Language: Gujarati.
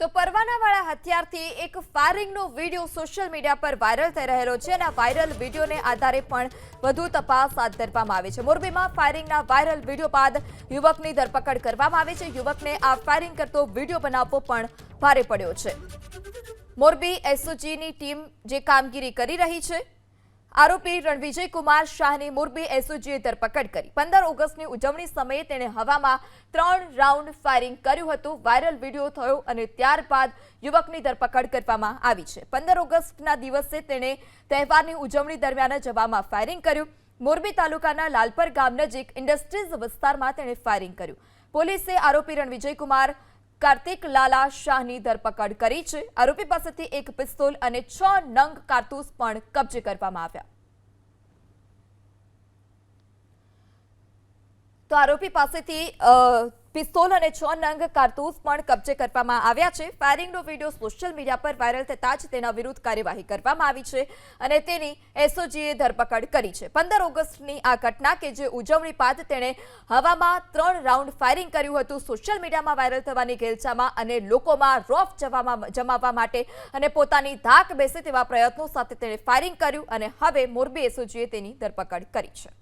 તો પરવાનાવાળા હથિયારથી એક ફાયરિંગનો વીડિયો સોશિયલ મીડિયા પર વાયરલ થઈ રહેલો છે અને આ વાયરલ વિડીયોને આધારે પણ વધુ તપાસ હાથ ધરવામાં આવી છે. મોરબીમાં ફાયરિંગના વાયરલ વીડિયો બાદ યુવકની ધરપકડ કરવામાં આવી છે. યુવકને આ ફાયરિંગ કરતો વીડિયો બનાવવો પણ ભારે પડ્યો છે. મોરબી એસઓજીની ટીમ જે કામગીરી કરી રહી છે આરોપી રણવિજય કુમાર શાહની મોરબી એસઓજીએ ધરપકડ કરી. પંદર ઓગસ્ટની ઉજવણી સમયે તેણે હવામાં ત્રણ રાઉન્ડ ફાયરિંગ કર્યું હતું, વાયરલ વીડિયો થયો અને ત્યારબાદ યુવકની ધરપકડ કરવામાં આવી છે. પંદર ઓગસ્ટના દિવસે તેણે તહેવારની ઉજવણી દરમિયાન જ હવામાં ફાયરિંગ કર્યું. મોરબી તાલુકાના લાલપર ગામ નજીક ઇન્ડસ્ટ્રીઝ વિસ્તારમાં તેણે ફાયરિંગ કર્યું. પોલીસે આરોપી રણવિજય કુમાર કાર્તિક લાલા શાહની ધરપકડ કરી છે. આરોપી પાસેથી એક પિસ્તોલ અને છ નંગ કારતૂસ પણ કબજે કરવામાં આવ્યા. તો આરોપી પાસેથી પિસ્તોલ અને છ નંગ કારતૂસ પણ કબજે કરવામાં આવ્યા છે. ફાયરિંગનો વીડિયો સોશિયલ મીડિયા પર વાયરલ થતાં જ તેના વિરુદ્ધ કાર્યવાહી કરવામાં આવી છે અને તેની એસઓજીએ ધરપકડ કરી છે. પંદર ઓગસ્ટની આ ઘટના કે જે ઉજવણી બાદ તેણે હવામાં ત્રણ રાઉન્ડ ફાયરિંગ કર્યું હતું સોશિયલ મીડિયામાં વાયરલ થવાની ઘેલછામાં અને લોકોમાં રોફ જવામાં જમાવવા માટે અને પોતાની ધાક બેસે તેવા પ્રયત્નો સાથે તેણે ફાયરિંગ કર્યું અને હવે મોરબી એસઓજીએ તેની ધરપકડ કરી છે.